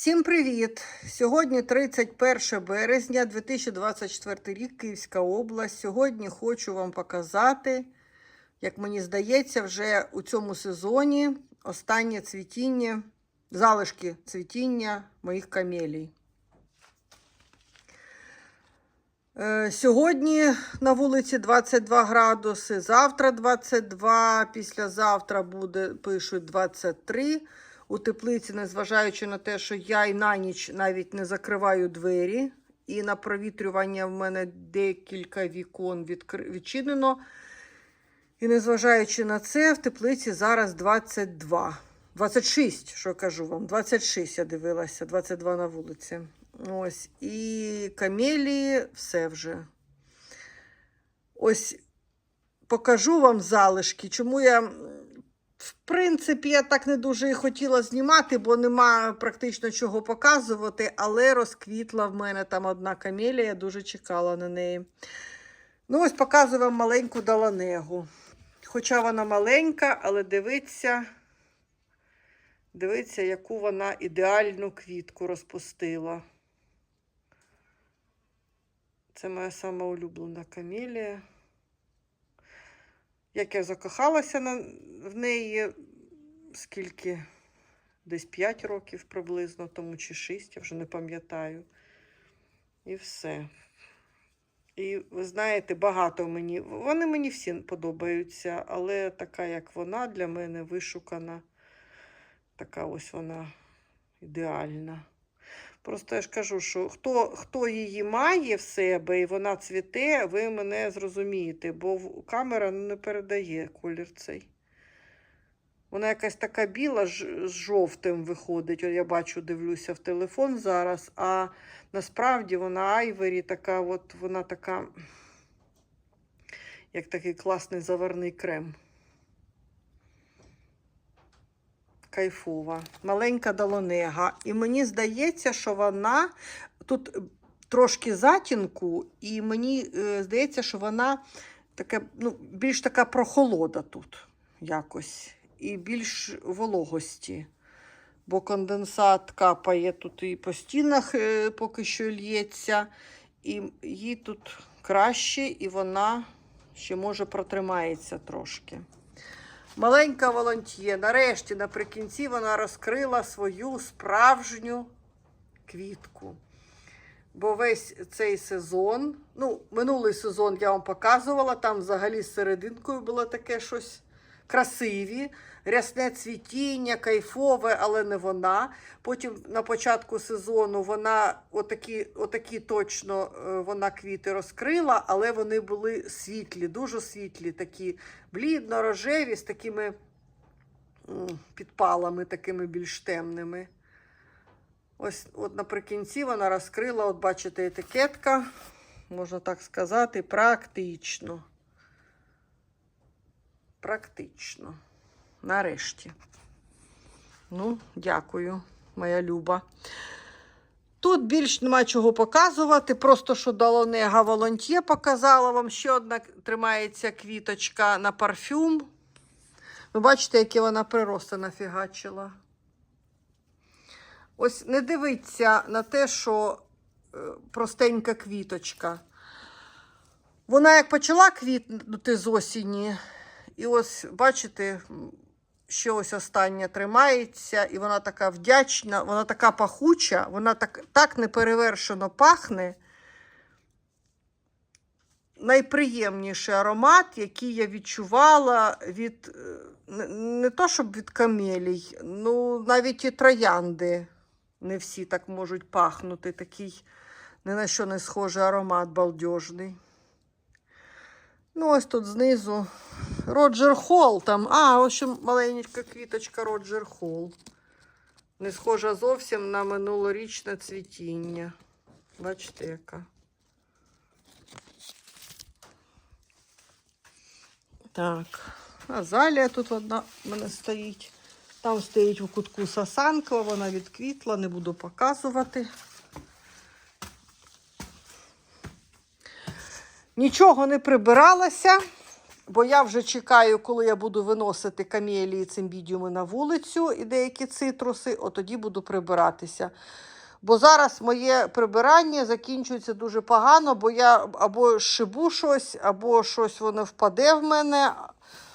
Всім привіт! Сьогодні 31 березня 2024 рік, Київська область. Сьогодні хочу вам показати, як мені здається, вже у цьому сезоні останнє цвітіння, залишки цвітіння моїх камелій. Е, Сьогодні на вулиці 22 градуси, завтра 22, післязавтра буде, пишуть 23. У теплиці, незважаючи на те, що я і на ніч навіть не закриваю двері, і на провітрювання в мене декілька вікон відчинено. І незважаючи на це, в теплиці зараз 22. 26, що кажу вам, 26 я дивилася, 22 на вулиці. Ось. І камелії все вже. Ось покажу вам залишки. Чому я, в принципі, я так не дуже і хотіла знімати, бо нема практично чого показувати, але розквітла в мене там одна камелія, я дуже чекала на неї. Ну, ось показую вам маленьку даланегу. Хоча вона маленька, але дивиться, дивиться, яку вона ідеальну квітку розпустила. Це моя сама улюблена камелія. Як я закохалася на, в неї, скільки? Десь 5 років приблизно, тому чи 6, я вже не пам'ятаю. І все. І ви знаєте, багато мені. Вони мені всі подобаються, але така, як вона, для мене вишукана. Така ось вона ідеальна. Просто я ж кажу, що хто, хто її має в себе і вона цвіте, ви мене зрозумієте, бо камера не передає колір цей. Вона якась така біла з жовтим виходить. От я бачу, дивлюся в телефон зараз, а насправді вона айвері така, от вона така, як такий класний заварний крем. Кайфова. Маленька долонега. І мені здається, що вона тут трошки затінку, і мені е, здається, що вона таке, ну, більш така прохолода тут якось. І більш вологості. Бо конденсат капає тут і по стінах е, поки що лється. І їй тут краще, і вона ще може протримається трошки. Маленька волонтє, нарешті, наприкінці, вона розкрила свою справжню квітку. Бо весь цей сезон, ну, минулий сезон я вам показувала, там взагалі з серединкою було таке щось красиві, рясне цвітіння, кайфове, але не вона. Потім на початку сезону вона отакі, отакі точно е, вона квіти розкрила, але вони були світлі, дуже світлі, такі блідно-рожеві з такими підпалами, такими більш темними. Ось от наприкінці вона розкрила, от бачите, етикетка, можна так сказати, практично. Практично. Нарешті. Ну, дякую, моя Люба. Тут більш нема чого показувати. Просто що Далонега Волонтє показала вам. Ще одна тримається квіточка на парфюм. Ви бачите, яке вона прирости нафігачила. Ось не дивіться на те, що е, простенька квіточка. Вона як почала квітнути з осені, і ось, бачите, ще ось остання тримається, і вона така вдячна, вона така пахуча, вона так, так неперевершено пахне. Найприємніший аромат, який я відчувала від е, не то, щоб від камелій, ну навіть і троянди. Не всі так можуть пахнути. Такий ні на що не схожий аромат балдежний. Ну, ось тут знизу Роджер Холл там. А, ось ще маленька квіточка Роджер Холл. Не схожа зовсім на минулорічне цвітіння. Бачите, яка. Так, азалія тут одна в мене стоїть. Там стоїть у кутку сасанка, вона відквітла, не буду показувати. Нічого не прибиралося. Бо я вже чекаю, коли я буду виносити камелії цимбідіуми на вулицю і деякі цитруси, от тоді буду прибиратися. Бо зараз моє прибирання закінчується дуже погано, бо я або шибу щось, або щось воно впаде в мене,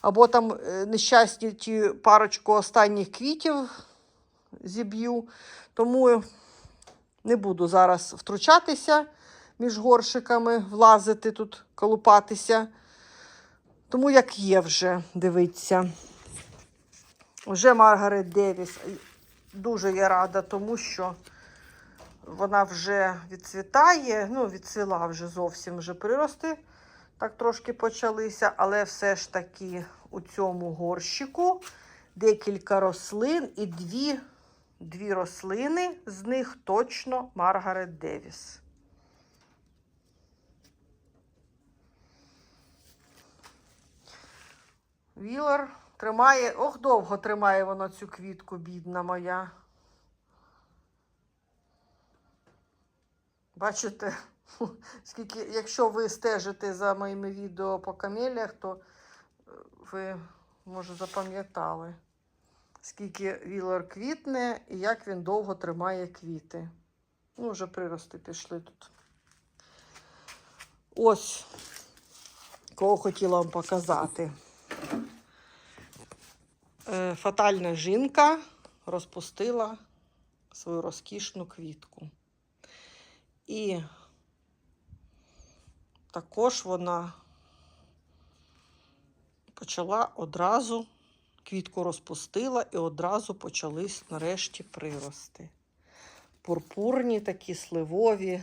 або там е, нещасні ті парочку останніх квітів зіб'ю. Тому не буду зараз втручатися між горшиками, влазити тут, колупатися. Тому як є вже, дивиться. Вже Маргарет Девіс. Дуже я рада, тому що вона вже відцвітає, ну, відцвіла вже зовсім вже прирости. Так трошки почалися, але все ж таки у цьому горщику декілька рослин і дві, дві рослини, з них точно Маргарет Девіс. Вілар тримає, ох, довго тримає вона цю квітку, бідна моя. Бачите, скільки, якщо ви стежите за моїми відео по камеліях, то е, ви, може, запам'ятали, скільки вілар квітне і як він довго тримає квіти. Ну, вже прирости пішли тут. Ось, кого хотіла вам показати. Е, Фатальна жінка розпустила свою розкішну квітку. І також вона почала одразу, квітку розпустила і одразу почались нарешті прирости. Пурпурні такі сливові,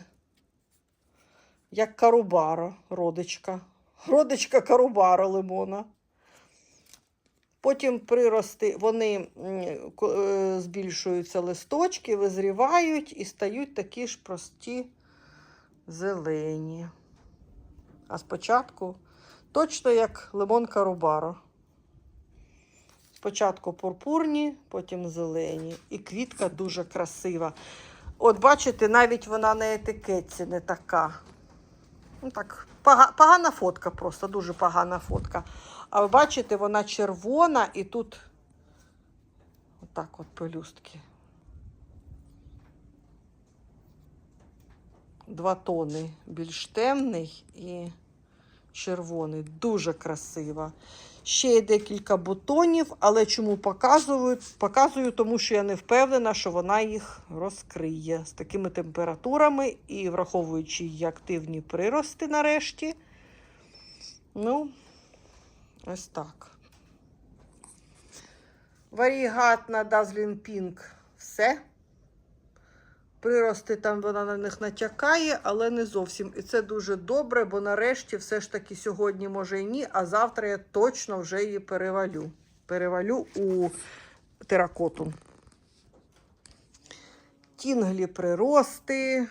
як карубаро, родичка. Родичка карубаро лимона. Потім прирости, вони е, збільшуються листочки, визрівають і стають такі ж прості зелені. А спочатку точно як лимонка рубаро. Спочатку пурпурні, потім зелені. І квітка дуже красива. От бачите, навіть вона на етикетці не така. Ну, так, погана фотка просто, дуже погана фотка. А ви бачите, вона червона і тут отак от пелюстки. Два тони більш темний і червоний. Дуже красива. Ще є декілька бутонів, але чому показую? Показую, тому що я не впевнена, що вона їх розкриє з такими температурами і враховуючи її активні прирости нарешті. Ну, ось так. Варігатна Dazzling Pink все. Прирости там вона на них натякає, але не зовсім. І це дуже добре, бо нарешті все ж таки сьогодні може і ні, а завтра я точно вже її перевалю. Перевалю у теракоту. Тінглі прирости.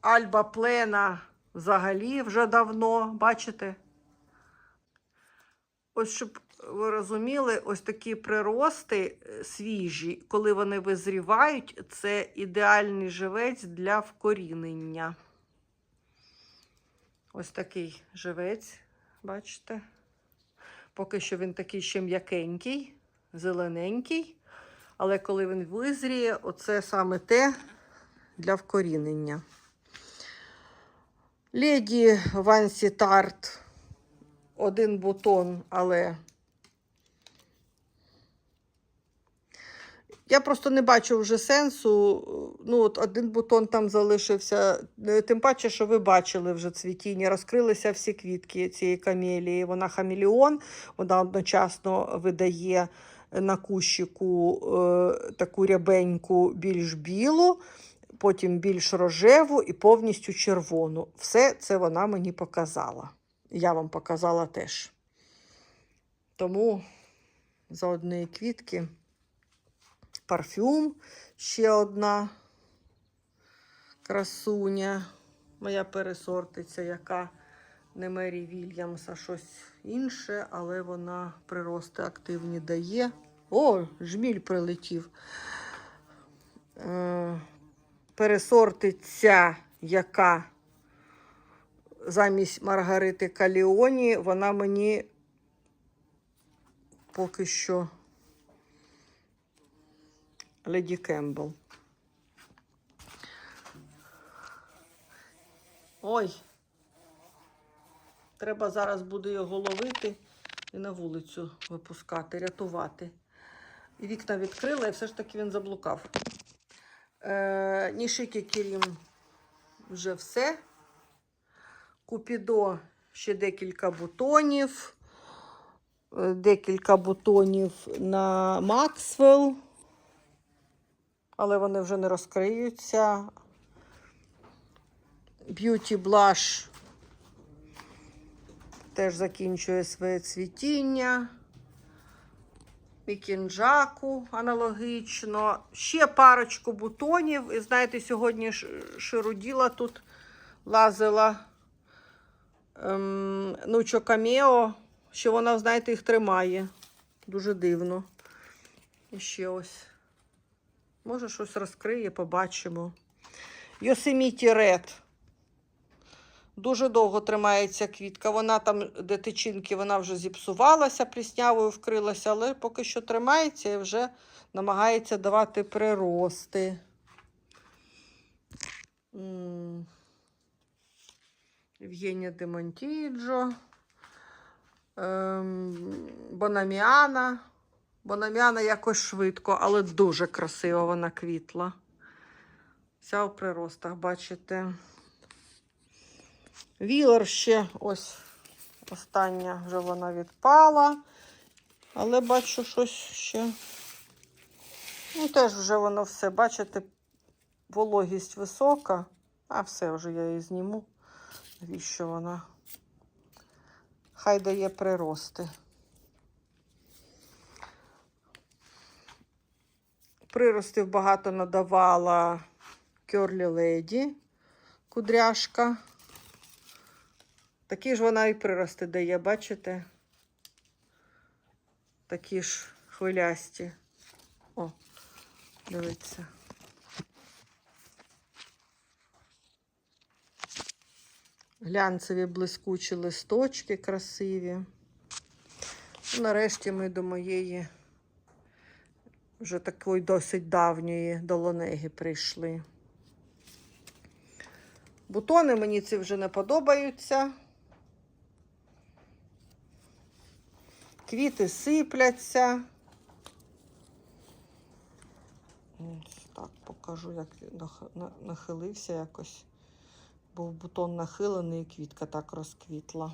Альба плена взагалі вже давно, бачите? Ось щоб ви розуміли, ось такі прирости е, свіжі, коли вони визрівають, це ідеальний живець для вкорінення. Ось такий живець, бачите? Поки що він такий ще м'якенький, зелененький. Але коли він визріє, оце саме те для вкорінення. Леді Вансі Тарт. Один бутон, але я просто не бачу вже сенсу. Ну, от один бутон там залишився. Е, Тим паче, що ви бачили вже цвітіння, розкрилися всі квітки цієї камелії. Вона хамелеон, вона одночасно видає на кущику е, таку рябеньку, більш білу, потім більш рожеву і повністю червону. Все це вона мені показала. Я вам показала теж. Тому за однієї квітки парфюм ще одна красуня. Моя пересортиця, яка не Мері Вільямс, а щось інше, але вона прирости активні дає. О, жміль прилетів. Е, пересортиця, яка замість Маргарити Каліоні, вона мені поки що Леді Кембл. Ой. Треба зараз буде його ловити і на вулицю випускати, рятувати. І вікна відкрила, і все ж таки він заблукав. Е, Нішики Кірім вже все. Купідо ще декілька бутонів. Е, Декілька бутонів на Максвелл. Але вони вже не розкриються. Beauty Blush теж закінчує своє цвітіння. Мікінджаку аналогічно. Ще парочку бутонів. І знаєте, сьогодні ш- шируділа тут лазила ем, Нучо Камео, що вона, знаєте, їх тримає. Дуже дивно. І ще ось. Може, щось розкриє, побачимо. Йосеміті Ред. Дуже довго тримається квітка. Вона там, де тичинки, вона вже зіпсувалася, пліснявою вкрилася, але поки що тримається і вже намагається давати прирости. Євгенія де Монтіджо. Ем, Бонаміана. Бонаміана якось швидко, але дуже красиво вона квітла. Вся у приростах, бачите. Вілер ще ось остання вже вона відпала. Але бачу щось ще. Ну, теж вже воно все, бачите, вологість висока, а все вже я її зніму. Навіщо вона? Хай дає прирости. Приростів багато надавала Кьорлі Леді, кудряшка. Такі ж вона і прирости дає, бачите? Такі ж хвилясті. О, дивіться. Глянцеві блискучі листочки красиві. Ну, Нарешті ми до моєї вже такої досить давньої долонеги прийшли. Бутони мені ці вже не подобаються. Квіти сипляться. Ось Так, покажу, як нахилився якось. Був бутон нахилений, і квітка так розквітла.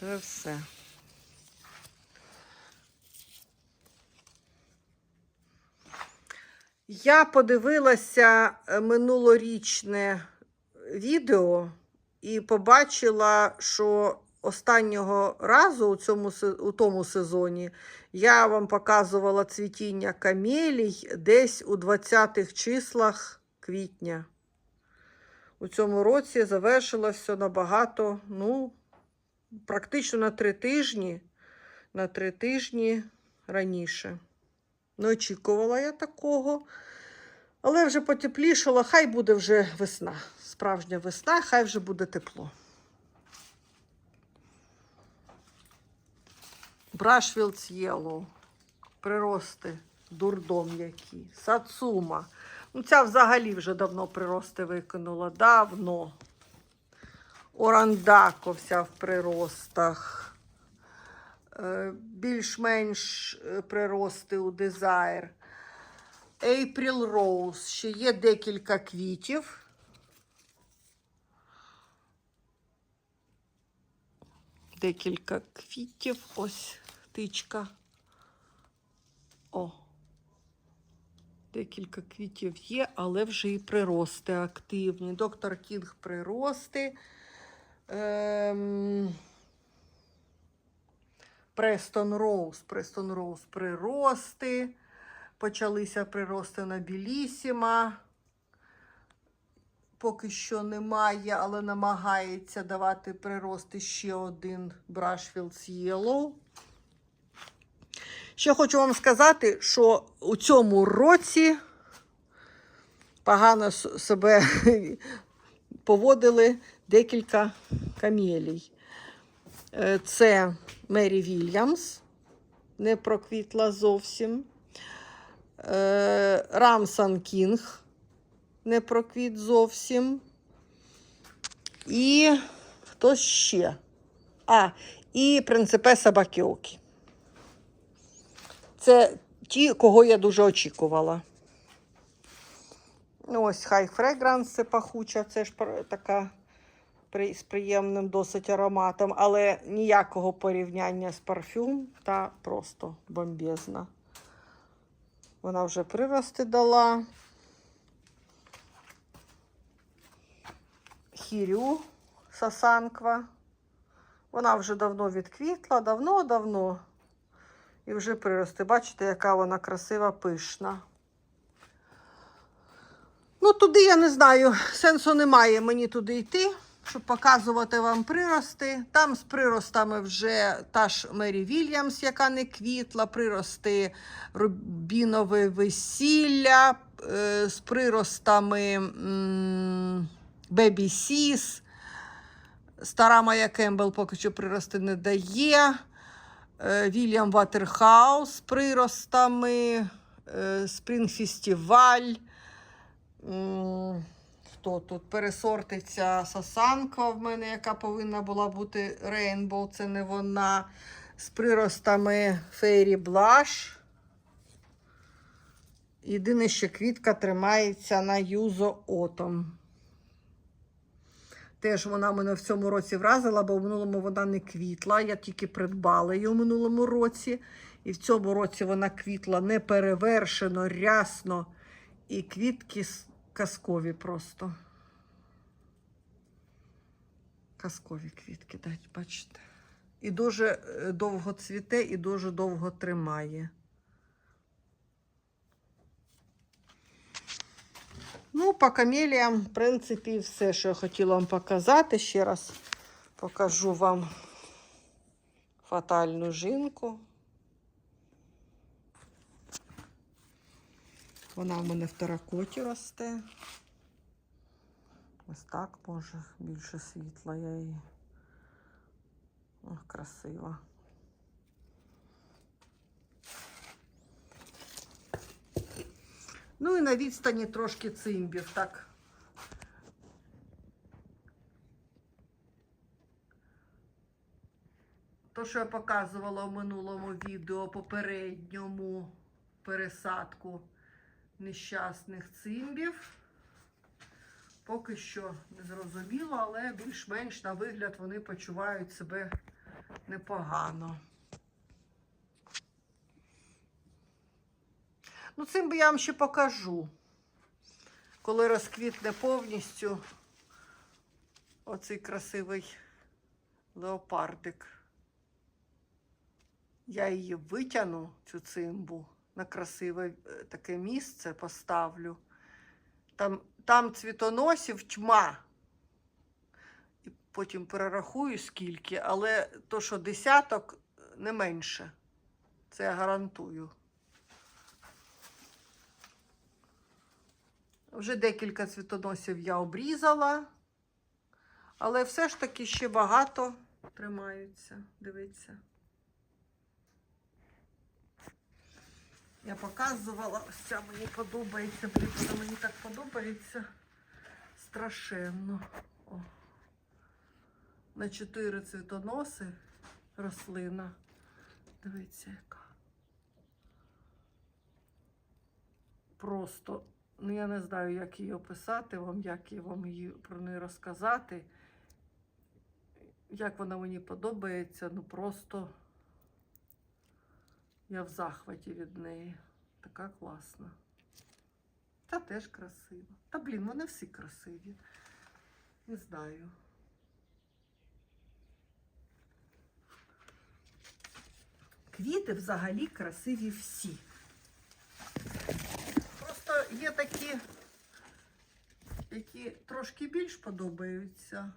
Це все. Я подивилася е, минулорічне відео і побачила, що останнього разу у, цьому, у тому сезоні я вам показувала цвітіння камелій десь у 20-х числах квітня. У цьому році завершилося набагато, ну, практично на три тижні, на три тижні раніше. Не очікувала я такого. Але вже потеплішало, хай буде вже весна. Справжня весна, хай вже буде тепло. Брашфілдс Yellow. Прирости. Дурдом які. Сацума. Ну, ця взагалі вже давно прирости викинула. Давно. Орандако вся в приростах. Е, Більш-менш е, прирости у Desire. April Rose. Ще є декілька квітів. Декілька квітів. Ось тичка. О. Декілька квітів є, але вже і прирости активні. Доктор Кінг прирости. Ем... Престон Роуз. Престон Роуз прирости. Почалися прирости на Білісіма. Поки що немає, але намагається давати прирости ще один Brushfields Yellow. Ще хочу вам сказати, що у цьому році погано себе поводили декілька камелій. Е, Це Мері Вільямс, не проквітла зовсім. Е, Рамсан Кінг не проквіт зовсім. І хто ще? А, і принципеса Бакіокі. Це ті, кого я дуже очікувала. Ну, ось High Fragrance це пахуча, це ж така з приємним досить ароматом, але ніякого порівняння з парфюм та просто бомбезна. Вона вже прирости дала. Хірю Сасанква. Вона вже давно відквітла, давно-давно. І вже прирости. Бачите, яка вона красива, пишна. Ну, туди я не знаю, сенсу немає мені туди йти, щоб показувати вам прирости. Там з приростами вже та ж Мері Вільямс, яка не квітла, прирости рубінове весілля, е, з приростами Бебі Сіс. Стара Майя Кембл поки що прирости не дає. Е, Вільям Ватерхаус з приростами, е, Спрінг Фестиваль. Хто тут пересортиться Сасанква в мене, яка повинна була бути Рейнбоу, це не вона. З приростами Фейрі Блаш. Єдине, що квітка тримається на Юзо Отом. Теж вона мене в цьому році вразила, бо в минулому вона не квітла. Я тільки придбала її у минулому році. І в цьому році вона квітла неперевершено, рясно. І квітки казкові просто. Казкові квітки, дать, бачите. І дуже е, довго цвіте, і дуже довго тримає. Ну, по камеліям, в принципі, все, що я хотіла вам показати. Ще раз покажу вам фатальну жінку. Вона в мене в теракоті росте. Ось так, може, більше світла я її. Ох, красива. Ну і на відстані трошки цимбів, так. То, що я показувала в минулому відео попередньому пересадку нещасних цимбів. Поки що не зрозуміло, але більш-менш на вигляд вони почувають себе непогано. Ну, цим я вам ще покажу. Коли розквітне повністю оцей красивий леопардик. Я її витягну, цю цимбу, на красиве е, таке місце поставлю. Там, там цвітоносів тьма. І потім перерахую скільки, але то, що десяток, не менше. Це я гарантую. Вже декілька цвітоносів я обрізала, але все ж таки ще багато тримаються. Дивіться. Я показувала, ось ця мені подобається, блін, мені так подобається. Страшенно. О. На чотири цвітоноси рослина. Дивіться, яка. Просто, ну я не знаю, як її описати вам, як вам її про неї розказати. Як вона мені подобається, ну просто. Я в захваті від неї. Така класна. Та теж красива. Та блін, вони всі красиві. Не знаю. Квіти взагалі красиві всі. Є такі, які трошки більш подобаються.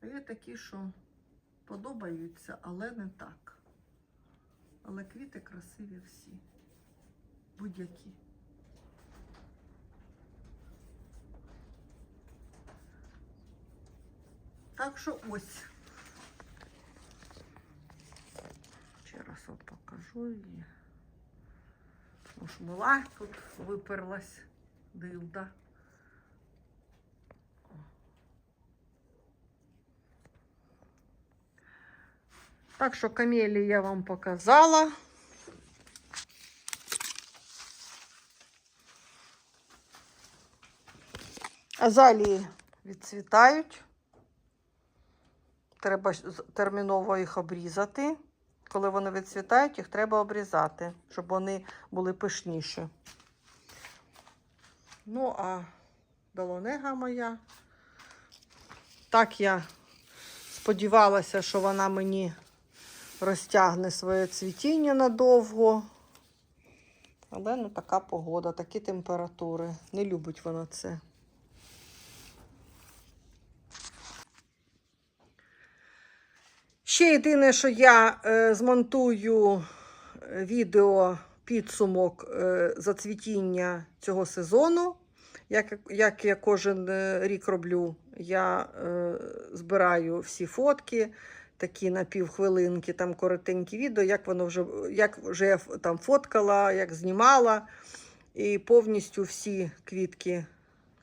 А є такі, що подобаються, але не так. Але квіти красиві всі. Будь-які. Так що ось. Ще раз от покажу її. Шмила тут виперлась дилда. Так що камелі я вам показала. Азалії відцвітають. Треба терміново їх обрізати. Коли вони відцвітають, їх треба обрізати, щоб вони були пишніші. Ну, а долонега моя. Так я сподівалася, що вона мені розтягне своє цвітіння надовго. Але ну така погода, такі температури. Не любить вона це. Ще єдине, що я е, змонтую е, відео підсумок е, зацвітіння цього сезону. Як, як я кожен е, рік роблю, я е, збираю всі фотки, такі на півхвилинки, там коротенькі відео, як воно вже, як вже я там фоткала, як знімала. І повністю всі квітки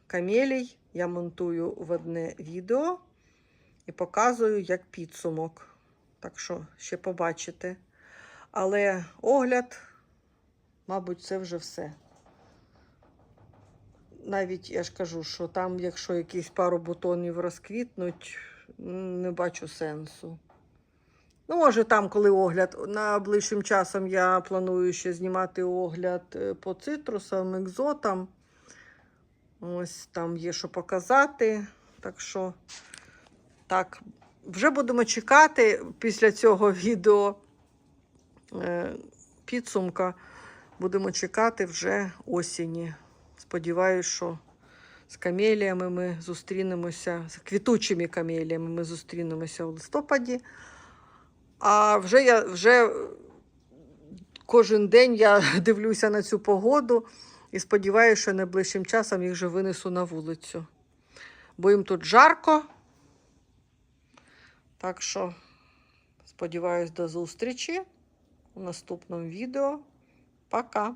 камелій я монтую в одне відео і показую як підсумок. Так що ще побачите. Але огляд, мабуть, це вже все. Навіть я ж кажу, що там, якщо якісь пару бутонів розквітнуть, не бачу сенсу. Ну, може, там, коли огляд, найближчим часом я планую ще знімати огляд е, по цитрусам, екзотам. Ось там є що показати. Так що, так, вже будемо чекати після цього відео е, підсумка. Будемо чекати вже осені. Сподіваюсь, що з камеліями ми зустрінемося, з квітучими камеліями ми зустрінемося у листопаді. А вже я вже кожен день я дивлюся на цю погоду і сподіваюся, що найближчим часом їх вже винесу на вулицю. Бо їм тут жарко. Так що сподіваюсь до зустрічі у наступному відео. Пока!